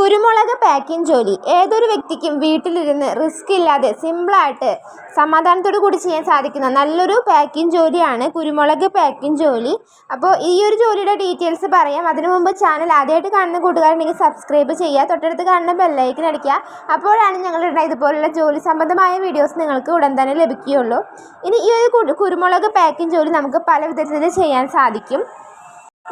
കുരുമുളക് പാക്കിംഗ് ജോലി. ഏതൊരു വ്യക്തിക്കും വീട്ടിലിരുന്ന് റിസ്ക് ഇല്ലാതെ സിമ്പിളായിട്ട് സമാധാനത്തോടു കൂടി ചെയ്യാൻ സാധിക്കുന്ന നല്ലൊരു പാക്കിംഗ് ജോലിയാണ് കുരുമുളക് പാക്കിംഗ് ജോലി. അപ്പോൾ ഈ ഒരു ജോലിയുടെ ഡീറ്റെയിൽസ് പറയാം. അതിനു മുമ്പ് ചാനൽ ആദ്യമായിട്ട് കാണുന്ന കൂട്ടുകാരുണ്ടെങ്കിൽ സബ്സ്ക്രൈബ് ചെയ്യുക. തൊട്ടടുത്ത് കാണുന്ന ബെല്ലൈക്കൻ അടിക്കുക. അപ്പോഴാണ് ഞങ്ങളുടെ ഇതുപോലുള്ള ജോലി സംബന്ധമായ വീഡിയോസ് നിങ്ങൾക്ക് ഉടൻ തന്നെ ലഭിക്കുകയുള്ളൂ. ഇനി ഈ ഒരു കുരുമുളക് പാക്കിംഗ് ജോലി നമുക്ക് പല വിധത്തിൽ ചെയ്യാൻ സാധിക്കും.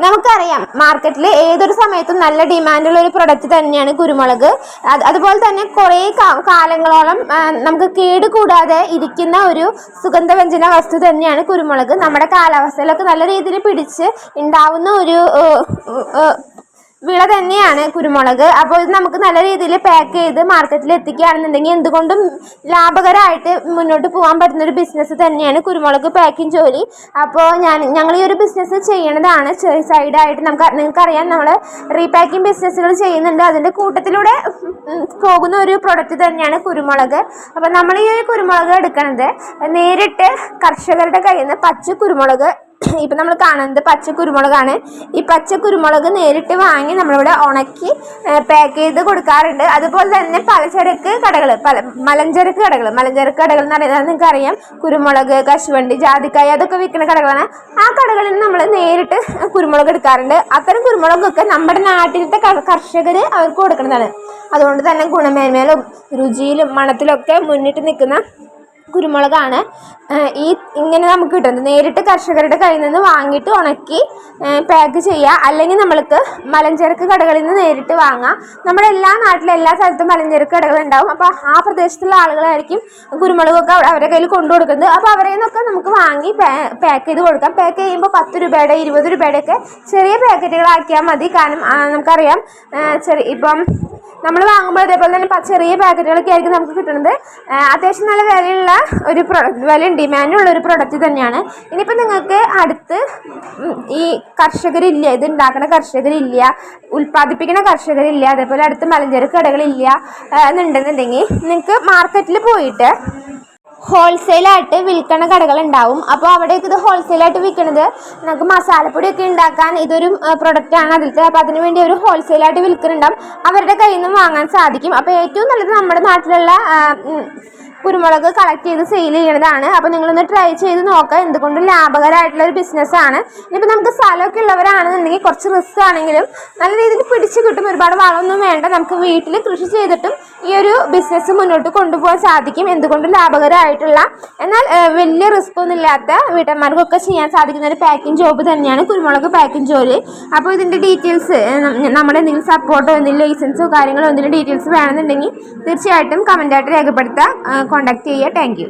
നമുക്കറിയാം മാർക്കറ്റിൽ ഏതൊരു സമയത്തും നല്ല ഡിമാൻഡുള്ള ഒരു പ്രൊഡക്റ്റ് തന്നെയാണ് കുരുമുളക്. അത് അതുപോലെ തന്നെ കുറേ കാലങ്ങളോളം നമുക്ക് കേട് കൂടാതെ ഇരിക്കുന്ന ഒരു സുഗന്ധവ്യഞ്ജന വസ്തു തന്നെയാണ് കുരുമുളക്. നമ്മുടെ കാലാവസ്ഥയിലൊക്കെ നല്ല രീതിയിൽ പിടിച്ച് ഉണ്ടാവുന്ന ഒരു വിള തന്നെയാണ് കുരുമുളക്. അപ്പോൾ ഇത് നമുക്ക് നല്ല രീതിയിൽ പാക്ക് ചെയ്ത് മാർക്കറ്റിൽ എത്തിക്കുകയാണെന്നുണ്ടെങ്കിൽ എന്തുകൊണ്ടും ലാഭകരമായിട്ട് മുന്നോട്ട് പോകാൻ പറ്റുന്ന ഒരു ബിസിനസ് തന്നെയാണ് കുരുമുളക് പാക്കിംഗ് ജോലി. അപ്പോൾ ഞാൻ ഞങ്ങൾ ഈ ഒരു ബിസിനസ് ചെയ്യണതാണ്. സൈഡായിട്ട് നമുക്ക് നിങ്ങൾക്കറിയാം നമ്മൾ റീപാക്കിംഗ് ബിസിനസ്സുകൾ ചെയ്യുന്നുണ്ട്. അതിന്റെ കൂട്ടത്തിലൂടെ പോകുന്ന ഒരു പ്രൊഡക്റ്റ് തന്നെയാണ് കുരുമുളക്. അപ്പോൾ നമ്മൾ ഈ ഒരു കുരുമുളക് എടുക്കുന്നത് നേരിട്ട് കർഷകരുടെ കയ്യിൽ നിന്ന് പച്ച കുരുമുളക് ഇപ്പം നമ്മൾ കാണുന്നത് പച്ച കുരുമുളകാണ്. ഈ പച്ച കുരുമുളക് നേരിട്ട് വാങ്ങി നമ്മളിവിടെ ഉണക്കി പാക്ക് ചെയ്ത് കൊടുക്കാറുണ്ട്. അതുപോലെ തന്നെ പലചരക്ക് കടകൾ പല മലഞ്ചരക്ക് കടകൾ മലഞ്ചരക്ക് കടകൾ എന്ന് പറയുന്നത് നിങ്ങൾക്ക് അറിയാം കുരുമുളക് കശുവണ്ടി ജാതിക്കായ അതൊക്കെ വിൽക്കുന്ന കടകളാണ്. ആ കടകളിൽ നമ്മൾ നേരിട്ട് കുരുമുളക് എടുക്കാറുണ്ട്. അത്തരം കുരുമുളകൊക്കെ നമ്മുടെ നാട്ടിലത്തെ കർഷകർ അവർക്ക് കൊടുക്കുന്നതാണ്. അതുകൊണ്ട് തന്നെ ഗുണമേന്മയിലും രുചിയിലും മണത്തിലൊക്കെ മുന്നിട്ട് നിൽക്കുന്ന കുരുമുളകാണ്. ഈ ഇങ്ങനെ നമുക്ക് കിട്ടുന്നത് നേരിട്ട് കർഷകരുടെ കയ്യിൽ നിന്ന് വാങ്ങിയിട്ട് ഉണക്കി പാക്ക് ചെയ്യുക അല്ലെങ്കിൽ നമ്മൾക്ക് മലഞ്ചരക്ക് കടകളിൽ നിന്ന് നേരിട്ട് വാങ്ങാം. നമ്മുടെ എല്ലാ നാട്ടിലും എല്ലാ സ്ഥലത്തും മലഞ്ചരക്ക് കടകൾ ഉണ്ടാവും. അപ്പോൾ ആ പ്രദേശത്തുള്ള ആളുകളായിരിക്കും കുരുമുളകൊക്കെ അവ- അവരുടെ കയ്യിൽ കൊണ്ടു കൊടുക്കുന്നത്. അപ്പോൾ അവരെ നിന്നൊക്കെ നമുക്ക് വാങ്ങി പാക്ക് ചെയ്ത് കൊടുക്കാം. പാക്ക് ചെയ്യുമ്പോൾ പത്ത് രൂപയുടെ ഇരുപത് രൂപയുടെ ഒക്കെ ചെറിയ പാക്കറ്റുകളാക്കിയാൽ മതി. കാരണം നമുക്കറിയാം ചെറിയ ഇപ്പം നമ്മൾ വാങ്ങുമ്പോൾ അതേപോലെ തന്നെ ചെറിയ പാക്കറ്റുകളൊക്കെ ആയിരിക്കും നമുക്ക് കിട്ടുന്നത്. അത്യാവശ്യം നല്ല വിലയുള്ള ഒരു പ്രൊഡക്റ്റ് വിലയും ഡിമാൻഡുള്ള ഒരു പ്രൊഡക്റ്റ് തന്നെയാണ്. ഇനിയിപ്പോൾ നിങ്ങൾക്ക് അടുത്ത് ഈ കർഷകരില്ല ഇത് ഉണ്ടാക്കുന്ന കർഷകരില്ല ഉൽപ്പാദിപ്പിക്കുന്ന കർഷകരില്ല അതേപോലെ അടുത്ത് മലഞ്ചരക്ക് കടകളില്ല എന്നുണ്ടെന്നുണ്ടെങ്കിൽ നിങ്ങൾക്ക് മാർക്കറ്റിൽ പോയിട്ട് ഹോൾസെയിലായിട്ട് വിൽക്കണ കടകളുണ്ടാവും. അപ്പോൾ അവിടേക്ക് ഇത് ഹോൾസെയിലായിട്ട് വിൽക്കുന്നത് നമുക്ക് മസാലപ്പൊടിയൊക്കെ ഉണ്ടാക്കാൻ ഇതൊരു പ്രൊഡക്റ്റാണ് അതിലത്തെ. അപ്പോൾ അതിന് വേണ്ടി അവർ ഹോൾസെയിലായിട്ട് വിൽക്കുന്നുണ്ടാവും. അവരുടെ കയ്യിൽ നിന്നും വാങ്ങാൻ സാധിക്കും. അപ്പോൾ ഏറ്റവും നല്ലത് നമ്മുടെ നാട്ടിലുള്ള കുരുമുളക് കളക്ട് ചെയ്ത് സെയിൽ ചെയ്യുന്നതാണ് അപ്പോൾ നിങ്ങളൊന്ന് ട്രൈ ചെയ്ത് നോക്കുക. എന്തുകൊണ്ടും ലാഭകരമായിട്ടുള്ള ഒരു ബിസിനസ്സാണ് ഇനിയിപ്പോൾ നമുക്ക് സ്ഥലമൊക്കെ ഉള്ളവരാണെന്നുണ്ടെങ്കിൽ കുറച്ച് റിസ്ക് ആണെങ്കിലും നല്ല രീതിയിൽ പിടിച്ചു കിട്ടും. ഒരുപാട് വളമൊന്നും വേണ്ട. നമുക്ക് വീട്ടിൽ കൃഷി ചെയ്തിട്ടും ഈ ഒരു ബിസിനസ് മുന്നോട്ട് കൊണ്ടുപോകാൻ സാധിക്കും. എന്തുകൊണ്ട് ലാഭകരമായിട്ടുള്ള എന്നാൽ വലിയ റിസ്ക് ഒന്നും ഇല്ലാത്ത വീട്ടമ്മമാർക്കൊക്കെ ചെയ്യാൻ സാധിക്കുന്ന ഒരു പാക്കിംഗ് ജോബ് തന്നെയാണ് കുരുമുളക് പാക്കിംഗ് ജോലി. അപ്പോൾ ഇതിന്റെ ഡീറ്റെയിൽസ് നമ്മുടെ എന്തെങ്കിലും സപ്പോർട്ടോ എന്തെങ്കിലും ലൈസൻസോ കാര്യങ്ങളോ എന്തെങ്കിലും ഡീറ്റെയിൽസ് വേണമെന്നുണ്ടെങ്കിൽ തീർച്ചയായിട്ടും കമന്റായിട്ട് രേഖപ്പെടുത്തുക കോൺടാക്ട് ചെയ്യുക. താങ്ക്